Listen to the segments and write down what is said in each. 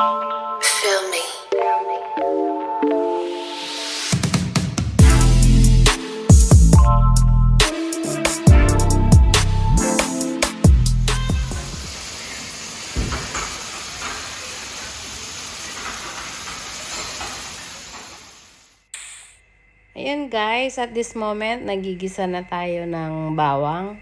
Feel me. Ayan guys, at this moment, nagigisa na tayo ng bawang.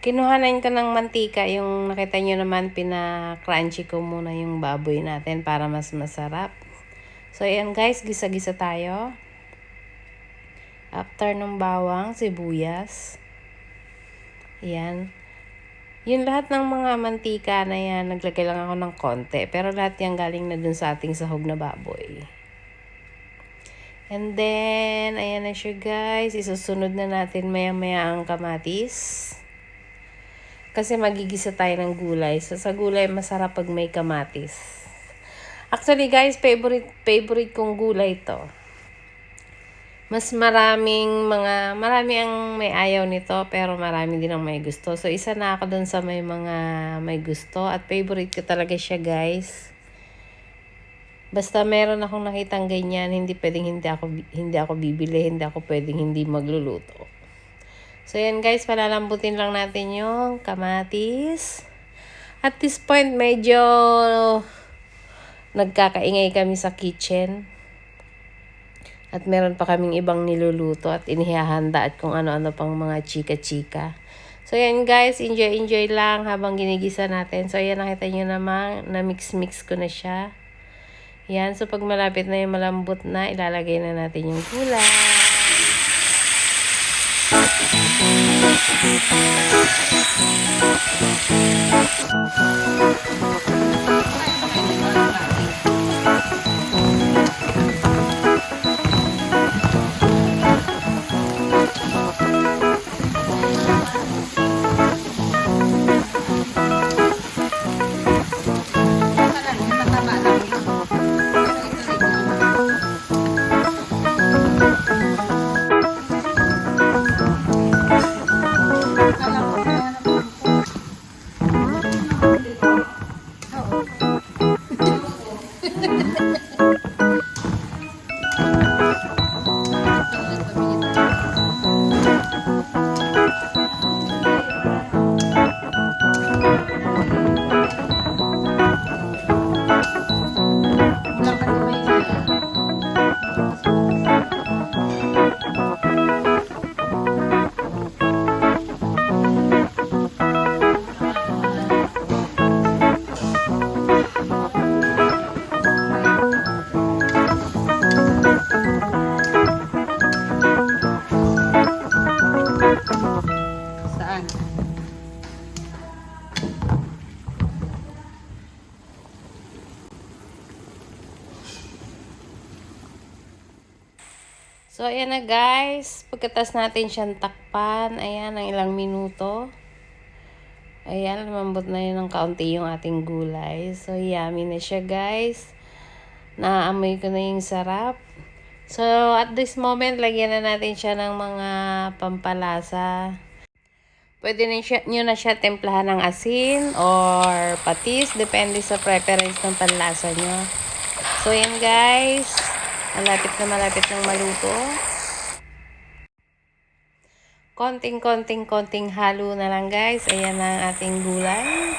Kinuhanan ko ng mantika, yung nakita nyo naman, pina-crunchy ko muna yung baboy natin para mas masarap. So ayan guys, gisa-gisa tayo. After ng bawang, sibuyas. Ayan. Yung lahat ng mga mantika na yan, naglagay lang ako ng konti. Pero lahat yan galing na dun sa ating sahog na baboy. And then, ayan na siya guys. Isusunod na natin maya-maya ang kamatis. Kasi magigisa tayo ng gulay. So, sa gulay, masarap pag may kamatis. Actually guys, favorite, favorite kong gulay to. Mas maraming mga, marami ang may ayaw nito, pero marami din ang may gusto. So, isa na ako dun sa may mga may gusto. At favorite ko talaga siya guys. Basta meron akong nakitang ganyan, hindi pwedeng hindi ako hindi ako bibili, hindi ako pwedeng hindi magluluto. So yan guys, palalambutin lang natin yung kamatis. At this point, medyo nagkakaingay kami sa kitchen. At meron pa kaming ibang niluluto at inihahanda at kung ano-ano pang mga chika-chika. So yan guys, enjoy-enjoy lang habang ginigisa natin. So yan nakita nyo naman, na mix-mix ko na siya. Yan, so pag malapit na yung malambot na, ilalagay na natin yung gulay. Thank you. So, ayan na guys. Pagkatas natin siyang takpan, ayan, ang ilang minuto. Ayan, lumambot na yun ng kaunti yung ating gulay. So, yummy na siya guys. Naaamoy ko na yung sarap. So, at this moment, lagyan na natin siya ng mga pampalasa. Pwede na siya, nyo na siya templahan ng asin or patis. Depende sa preference ng panlasa nyo. So, yan guys. Malapit na malapit ng maluto. Konting-konting-konting halo na lang guys. Ayan na ang ating gulay.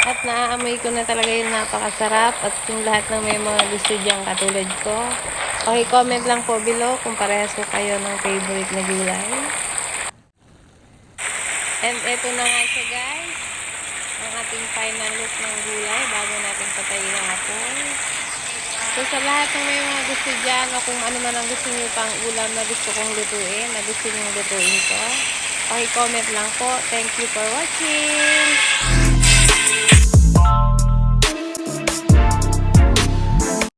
At naaamoy ko na talaga yung napakasarap. At yung lahat ng may mga gusto dyan katulad ko. Paki-comment lang po below kung parehas ko kayo ng favorite na gulay. And eto na nga siya guys. Ang ating final look ng gulay bago natin patayin ang. So sa lahat ng may mga gusto dyan o kung ano man ang gusto nyo pang ulam na gusto kong lutuin, na gusto nyo lutuin ko, paki-comment lang po. Thank you for watching!